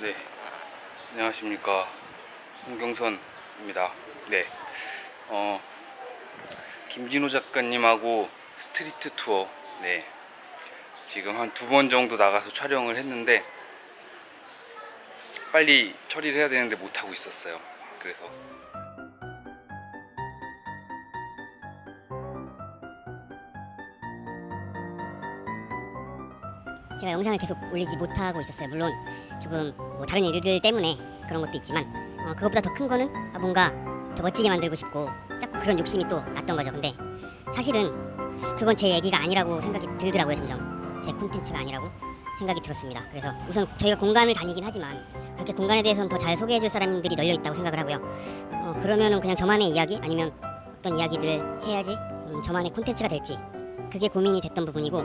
네, 안녕하십니까 홍경선입니다. 네, 어 김진호 작가님하고 스트리트 투어, 네 지금 한 두 번 정도 나가서 촬영을 했는데 빨리 처리를 해야 되는데 못 하고 있었어요. 그래서 제가 영상을 계속 올리지 못하고 있었어요. 물론 조금 뭐 다른 일들 때문에 그런 것도 있지만 어, 그것보다 더 큰 거는 아, 뭔가 더 멋지게 만들고 싶고 자꾸 그런 욕심이 또 났던 거죠. 근데 사실은 그건 제 얘기가 아니라고 생각이 들더라고요. 점점 제 콘텐츠가 아니라고 생각이 들었습니다. 그래서 우선 저희가 공간을 다니긴 하지만 그렇게 공간에 대해서는 더 잘 소개해줄 사람들이 널려 있다고 생각을 하고요. 어, 그러면은 그냥 저만의 이야기 아니면 어떤 이야기들을 해야지 음, 저만의 콘텐츠가 될지 그게 고민이 됐던 부분이고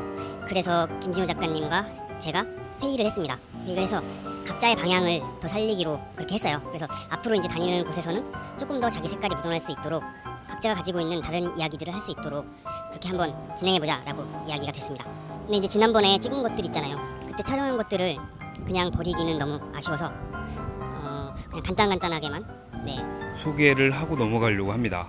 그래서 김진호 작가님과 제가 회의를 했습니다. 회의를 해서 각자의 방향을 더 살리기로 그렇게 했어요. 그래서 앞으로 이제 다니는 곳에서는 조금 더 자기 색깔이 묻어날 수 있도록 각자가 가지고 있는 다른 이야기들을 할 수 있도록 그렇게 한번 진행해보자라고 이야기가 됐습니다. 근데 이제 지난번에 찍은 것들 있잖아요. 그때 촬영한 것들을 그냥 버리기는 너무 아쉬워서 어, 그냥 간단간단하게만 네 소개를 하고 넘어가려고 합니다.